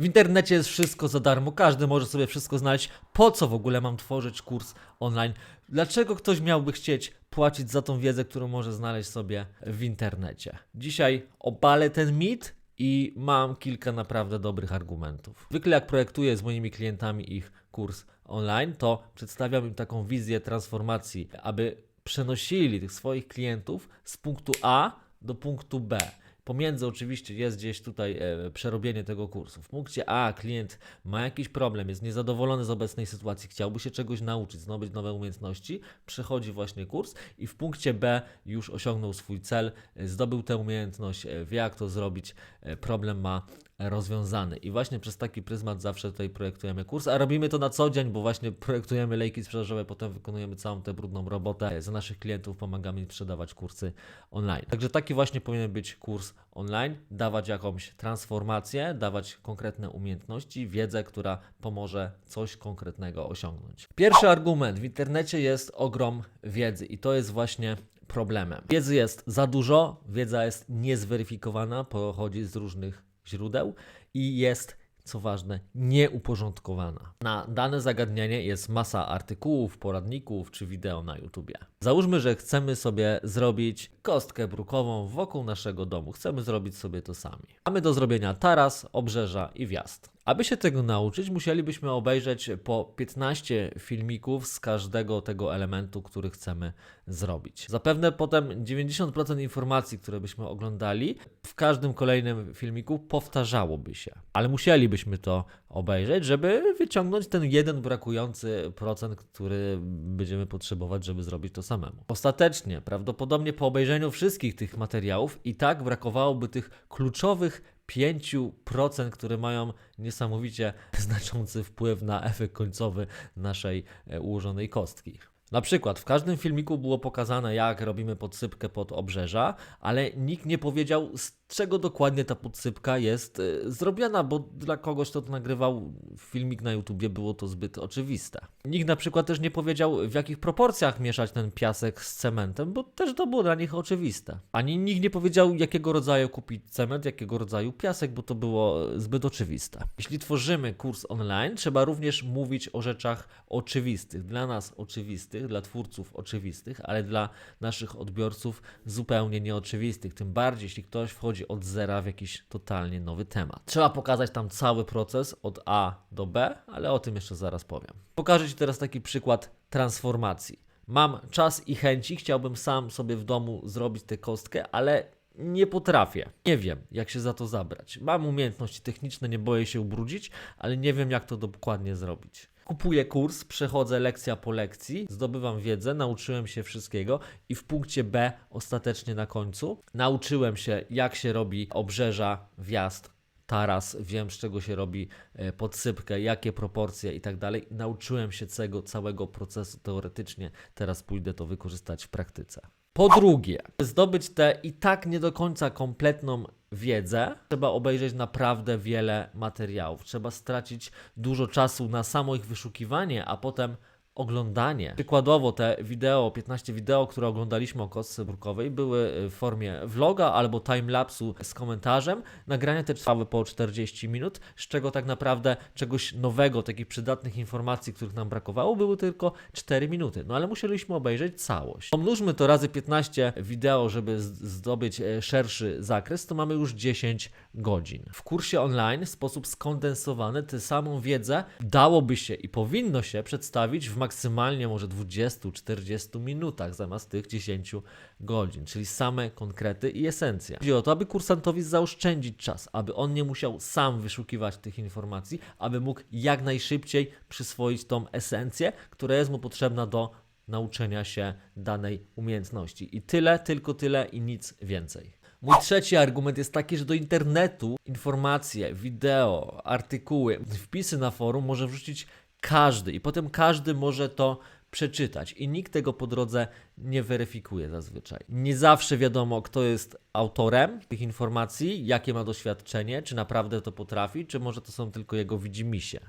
W internecie jest wszystko za darmo, każdy może sobie wszystko znaleźć. Po co w ogóle mam tworzyć kurs online? Dlaczego ktoś miałby chcieć płacić za tą wiedzę, którą może znaleźć sobie w internecie? Dzisiaj obalę ten mit i mam kilka naprawdę dobrych argumentów. Zwykle jak projektuję z moimi klientami ich kurs online, to przedstawiam im taką wizję transformacji, aby przenosili tych swoich klientów z punktu A do punktu B. Pomiędzy oczywiście jest gdzieś tutaj e, przerobienie tego kursu. W punkcie A klient ma jakiś problem, jest niezadowolony z obecnej sytuacji, chciałby się czegoś nauczyć, zdobyć nowe umiejętności, przechodzi właśnie kurs i w punkcie B już osiągnął swój cel, e, zdobył tę umiejętność, e, wie jak to zrobić, problem ma rozwiązany. I właśnie przez taki pryzmat zawsze tutaj projektujemy kurs, a robimy to na co dzień, bo właśnie projektujemy lejki sprzedażowe, potem wykonujemy całą tę brudną robotę. Za naszych klientów pomagamy im sprzedawać kursy online. Także taki właśnie powinien być kurs online, dawać jakąś transformację, dawać konkretne umiejętności, wiedzę, która pomoże coś konkretnego osiągnąć. Pierwszy argument. W internecie jest ogrom wiedzy i to jest właśnie problemem. Wiedzy jest za dużo, wiedza jest niezweryfikowana, pochodzi z różnych źródeł i jest, co ważne, nieuporządkowana. Na dane zagadnienie jest masa artykułów, poradników czy wideo na YouTubie. Załóżmy, że chcemy sobie zrobić kostkę brukową wokół naszego domu. Chcemy zrobić sobie to sami. Mamy do zrobienia taras, obrzeża i wjazd. Aby się tego nauczyć, musielibyśmy obejrzeć po 15 filmików z każdego tego elementu, który chcemy zrobić. Zapewne potem 90% informacji, które byśmy oglądali, w każdym kolejnym filmiku powtarzałoby się. Ale musielibyśmy to obejrzeć, żeby wyciągnąć ten jeden brakujący procent, który będziemy potrzebować, żeby zrobić to samemu. Ostatecznie, prawdopodobnie po obejrzeniu wszystkich tych materiałów i tak brakowałoby tych kluczowych 5%, które mają niesamowicie znaczący wpływ na efekt końcowy naszej e, ułożonej kostki. Na przykład w każdym filmiku było pokazane, jak robimy podsypkę pod obrzeża, ale nikt nie powiedział, z czego dokładnie ta podsypka jest e, zrobiona, bo dla kogoś, kto to nagrywał filmik na YouTubie, było to zbyt oczywiste. Nikt na przykład też nie powiedział, w jakich proporcjach mieszać ten piasek z cementem, bo też to było dla nich oczywiste. Ani nikt nie powiedział, jakiego rodzaju kupić cement, jakiego rodzaju piasek, bo to było e, zbyt oczywiste. Jeśli tworzymy kurs online, trzeba również mówić o rzeczach oczywistych, dla nas oczywistych, dla twórców oczywistych, ale dla naszych odbiorców zupełnie nieoczywistych. Tym bardziej, jeśli ktoś wchodzi od zera w jakiś totalnie nowy temat. Trzeba pokazać tam cały proces od A do B, ale o tym jeszcze zaraz powiem. Pokażę Ci teraz taki przykład transformacji. Mam czas i chęci, chciałbym sam sobie w domu zrobić tę kostkę, ale nie potrafię. Nie wiem, jak się za to zabrać. Mam umiejętności techniczne, nie boję się ubrudzić, ale nie wiem, jak to dokładnie zrobić. Kupuję kurs, przechodzę lekcja po lekcji, zdobywam wiedzę, nauczyłem się wszystkiego i w punkcie B, ostatecznie na końcu, nauczyłem się, jak się robi obrzeża, wjazd, taras, wiem z czego się robi e, podsypkę, jakie proporcje i tak dalej. Nauczyłem się tego całego procesu teoretycznie, teraz pójdę to wykorzystać w praktyce. Po drugie, by zdobyć tę i tak nie do końca kompletną wiedzę, trzeba obejrzeć naprawdę wiele materiałów. Trzeba stracić dużo czasu na samo ich wyszukiwanie, a potem oglądanie. Przykładowo te wideo, 15 wideo, które oglądaliśmy o kostce brukowej, były w formie vloga albo timelapsu z komentarzem. Nagrania te trwały po 40 minut, z czego tak naprawdę czegoś nowego, takich przydatnych informacji, których nam brakowało, były tylko 4 minuty. No ale musieliśmy obejrzeć całość. Pomnóżmy to razy 15 wideo, żeby zdobyć e, szerszy zakres, to mamy już 10 godzin. W kursie online w sposób skondensowany tę samą wiedzę dałoby się i powinno się przedstawić w maksymalnie może 20-40 minutach zamiast tych 10 godzin, czyli same konkrety i esencja. Chodzi o to, aby kursantowi zaoszczędzić czas, aby on nie musiał sam wyszukiwać tych informacji, aby mógł jak najszybciej przyswoić tą esencję, która jest mu potrzebna do nauczenia się danej umiejętności. I tyle, tylko tyle i nic więcej. Mój trzeci argument jest taki, że do internetu informacje, wideo, artykuły, wpisy na forum może wrzucić każdy i potem każdy może to przeczytać i nikt tego po drodze nie weryfikuje zazwyczaj. Nie zawsze wiadomo, kto jest autorem tych informacji, jakie ma doświadczenie, czy naprawdę to potrafi, czy może to są tylko jego widzimisię.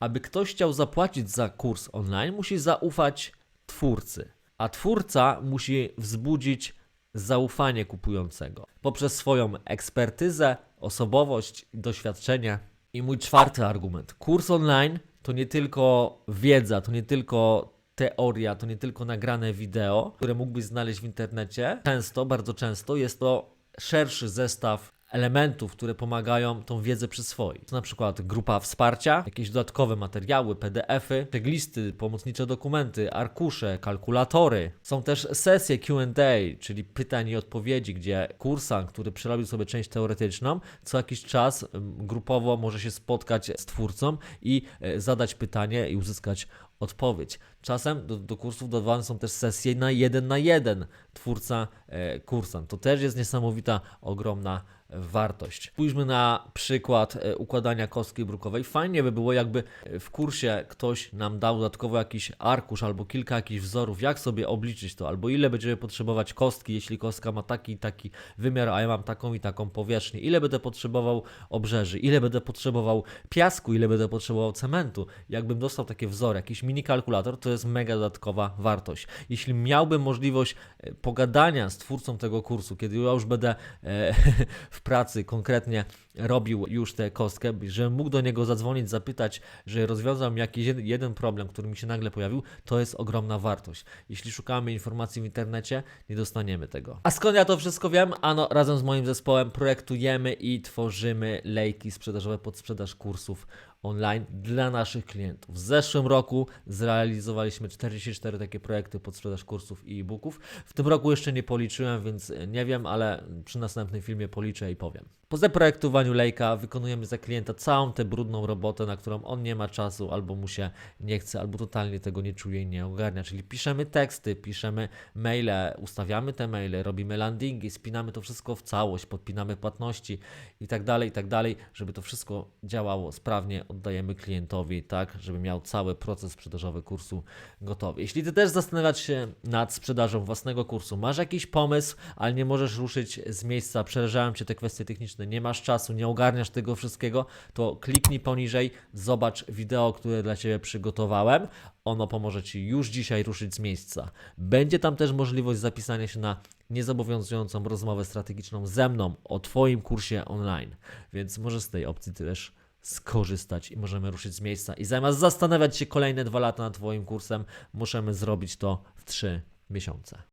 Aby ktoś chciał zapłacić za kurs online, musi zaufać twórcy, a twórca musi wzbudzić zaufanie kupującego poprzez swoją ekspertyzę, osobowość, doświadczenie I mój czwarty argument. Kurs online to nie tylko wiedza, to nie tylko teoria, to nie tylko nagrane wideo, które mógłbyś znaleźć w internecie. Często, bardzo często jest to szerszy zestaw elementów, które pomagają tą wiedzę przyswoić. To na przykład grupa wsparcia, jakieś dodatkowe materiały, PDF-y, checklisty, pomocnicze dokumenty, arkusze, kalkulatory. Są też sesje Q&A, czyli pytań i odpowiedzi, gdzie kursant, który przerobił sobie część teoretyczną, co jakiś czas grupowo może się spotkać z twórcą i e, zadać pytanie i uzyskać odpowiedź. Czasem do, do kursów dodawane są też sesje na jeden na jeden twórca, e, kursant. To też jest niesamowita, ogromna wartość. Spójrzmy na przykład e, układania kostki brukowej. Fajnie by było, jakby e, w kursie ktoś nam dał dodatkowo jakiś arkusz albo kilka jakichś wzorów, jak sobie obliczyć to, albo ile będziemy potrzebować kostki, jeśli kostka ma taki i taki wymiar, a ja mam taką i taką powierzchnię, ile będę potrzebował obrzeży, ile będę potrzebował piasku, ile będę potrzebował cementu. Jakbym dostał takie wzory, jakiś mini kalkulator, to jest mega dodatkowa wartość. Jeśli miałbym możliwość e, pogadania z twórcą tego kursu, kiedy ja już będę w pracy konkretnie robił już tę kostkę, że mógł do niego zadzwonić, zapytać, że rozwiązał jakiś jed- jeden problem, który mi się nagle pojawił, to jest ogromna wartość. Jeśli szukamy informacji w internecie, nie dostaniemy tego. A skąd ja to wszystko wiem? Ano, razem z moim zespołem projektujemy i tworzymy lejki sprzedażowe pod sprzedaż kursów online dla naszych klientów. W zeszłym roku zrealizowaliśmy 44 takie projekty pod sprzedaż kursów i e-booków. W tym roku jeszcze nie policzyłem, więc nie wiem, ale przy następnym filmie policzę i powiem. Po zaprojektowaniu lejka wykonujemy za klienta całą tę brudną robotę, na którą on nie ma czasu, albo mu się nie chce, albo totalnie tego nie czuje i nie ogarnia. Czyli piszemy teksty, piszemy maile, ustawiamy te maile, robimy landingi, spinamy to wszystko w całość, podpinamy płatności i tak dalej, i tak dalej, żeby to wszystko działało sprawnie, oddajemy klientowi, tak, żeby miał cały proces sprzedażowy kursu gotowy. Jeśli Ty też zastanawiasz się nad sprzedażą własnego kursu, masz jakiś pomysł, ale nie możesz ruszyć z miejsca, przerażają Cię te kwestie techniczne, nie masz czasu, nie ogarniasz tego wszystkiego, to kliknij poniżej, zobacz wideo, które dla Ciebie przygotowałem. Ono pomoże Ci już dzisiaj ruszyć z miejsca. Będzie tam też możliwość zapisania się na niezobowiązującą rozmowę strategiczną ze mną o Twoim kursie online, więc możesz z tej opcji też skorzystać i możemy ruszyć z miejsca. I zamiast zastanawiać się kolejne dwa lata nad Twoim kursem, możemy zrobić to w trzy miesiące.